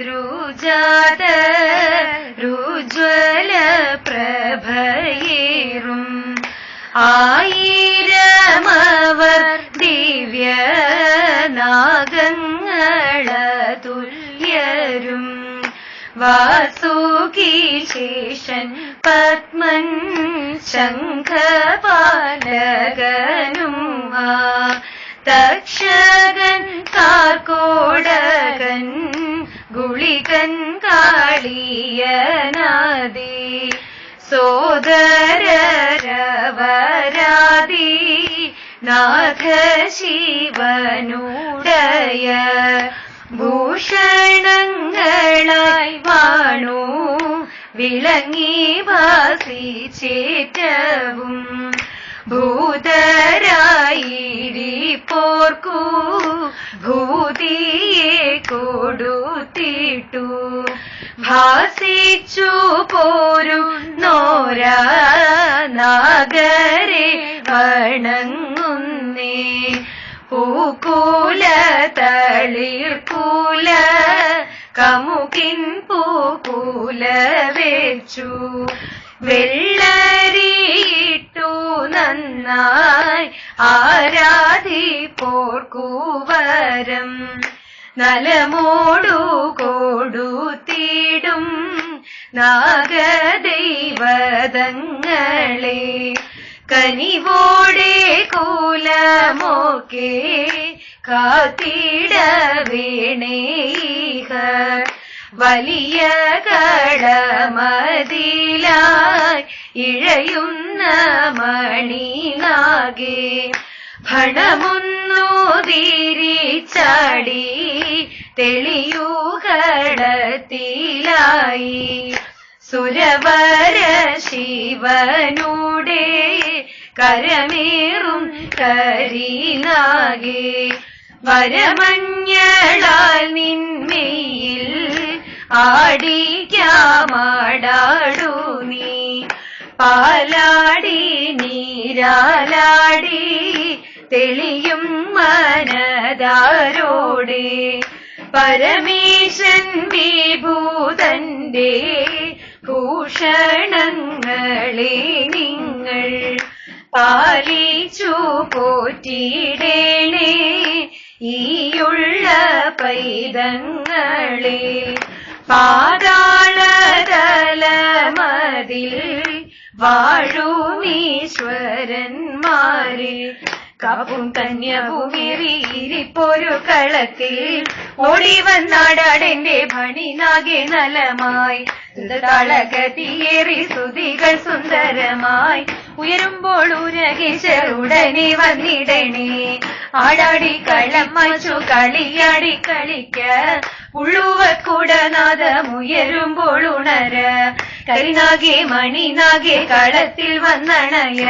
കശ്യപകദ്രുജാത രുജ്വല പ്രഭയേറും ആയിരമവർ ദിവ്യ നാഗങ്ങളതുല്യരും വാസുകീശേഷൻ പത്മൻ ശംഖപാലകനും ആ കാളിയനാദി സോദരവരാദി നാഥ ശിവനുടയ ഭൂഷണങ്ങളായി വാണു വിളങ്ങി വാസിച്ചേറ്റവും ഭൂതരായിരിപ്പോർക്കു ഭൂതിയെ കൊടുത്തിട്ടു. ഭാസിച്ചു പോരും നോര നാഗരെ വണങ്ങുന്നേ. പൂക്കൂല പൂല കമുകിൻ പൂക്കൂല വെച്ചു. വെള്ളരിയിട്ടു നന്നായി ആരാധി പോർക്കൂവരം നലമോടു കൊടുത്തിടും നാഗദൈവതങ്ങളെ കനിവോടെ കൂലമോക്കെ കാത്തിട വീണേഹ വലിയ കടമതിലായി ഇഴയുന്ന മണിനാകെ ഭണമൊന്നു തിരിച്ചാടി തെളിയുകടത്തിലായി. സുരവര ശിവനൂടെ കരമേറും കരിനാകെ വരമഞ്ഞളാൽ നിന്മയിൽ ആടിക്കാമാടാടു നീ. പാലാടി നീരാലാടി തെളിയും മനതാരോടെ. പരമേശൻ വിഭൂതന്റെ ഭൂഷണങ്ങളെ നിങ്ങൾ പാലിച്ചു പോറ്റിടേണേ. ഈയുള്ള പൈതങ്ങളെ പാതാളതലമതിൽ വാഴുമീശ്വരന്മാരെ കാപ്പും പോരു കളത്തിൽ. ഓടി വന്നാടാടെന്റെ ഭണിനാകെ നലമായി. തളകതിയേറി സ്തുതികൾ സുന്ദരമായി. ഉയരുമ്പോൾ ഉരകിശർ ഉടനെ വന്നിടണേ. ആടാടി കളം കളിയാടി കളിക്ക. ഉള്ളുവക്കുടനാദമുയരുമ്പോൾ ഉണര. കരിനാകെ മണിനാകെ കളത്തിൽ വന്നണയ.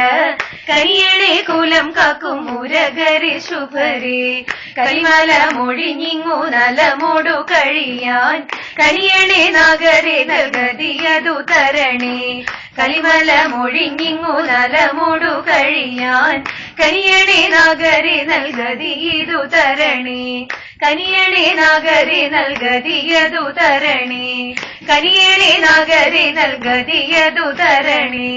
കരിയണേ കുലം കാക്കും മുരകരി ശുഭരി. കരിമല മൊഴിഞ്ഞിങ്ങു നലമോടു കഴിയാൻ. കനിയണേ നാഗരെ നൽകതിയതു തരണേ. കലിമല മൊഴിഞ്ഞിങ്ങു നലമോടു കഴിയാൻ. കനിയണേ നാഗരെ നൽകതിയതു തരണി. കനിയണേ നാഗരെ നൽകതിയതു തരണേ. കനിയണേ നാഗരെ നൽകതിയതു തരണേ